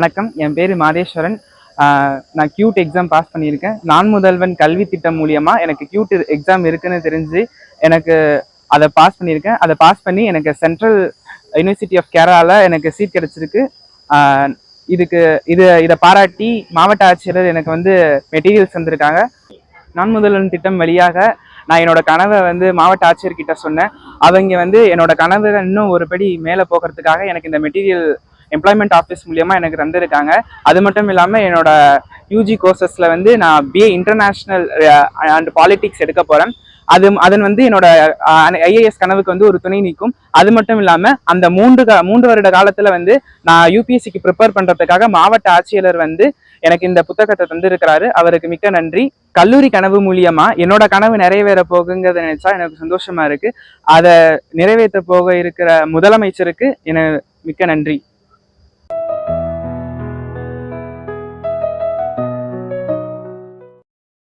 வணக்கம். என் பேர் மாதேஸ்வரன். நான் கியூட் எக்ஸாம் பாஸ் பண்ணியிருக்கேன். நான் முதல்வன் கல்வி திட்டம் மூலியமாக எனக்கு கியூட் எக்ஸாம் இருக்குன்னு தெரிஞ்சு எனக்கு அதை பாஸ் பண்ணியிருக்கேன். அதை பாஸ் பண்ணி எனக்கு சென்ட்ரல் யூனிவர்சிட்டி ஆஃப் கேரளாவில் எனக்கு சீட் கிடைச்சிருக்கு. இதுக்கு இது இதை பாராட்டி மாவட்ட ஆட்சியர் எனக்கு வந்து மெட்டீரியல்ஸ் வந்திருக்காங்க நான் முதல்வன் திட்டம் வழியாக நான் என்னோட கனவை வந்து மாவட்ட ஆட்சியர்கிட்ட சொன்னேன். அவங்க வந்து என்னோட கனவை இன்னும் ஒரு படி மேலே போகிறதுக்காக எனக்கு இந்த மெட்டீரியல் எம்ப்ளாய்மெண்ட் ஆஃபீஸ் மூலியமாக எனக்கு தந்திருக்காங்க. அது மட்டும் இல்லாமல் என்னோட யூஜி கோர்சஸில் வந்து நான் பிஏ இன்டர்நேஷ்னல் அண்ட் பாலிடிக்ஸ் எடுக்க போகிறேன் அது அதன் வந்து என்னோட ஐஏஎஸ் கனவுக்கு வந்து ஒரு துணை நிற்கும். அது மட்டும் இல்லாமல் அந்த மூன்று கா- மூன்று வருட காலத்தில் வந்து நான் யூபிஎஸ்சிக்கு ப்ரிப்பேர் பண்ணுறதுக்காக மாவட்ட ஆட்சியாளர் வந்து எனக்கு இந்த புத்தகத்தை தந்திருக்கிறாரு. அவருக்கு மிக்க நன்றி. கல்லூரி கனவு மூலியமா என்னோட கனவு நிறைவேற போகுங்கிறத நினைச்சா எனக்கு சந்தோஷமா இருக்கு. அதை நிறைவேற்ற போக இருக்கிற முதலமைச்சருக்கு என மிக்க நன்றி.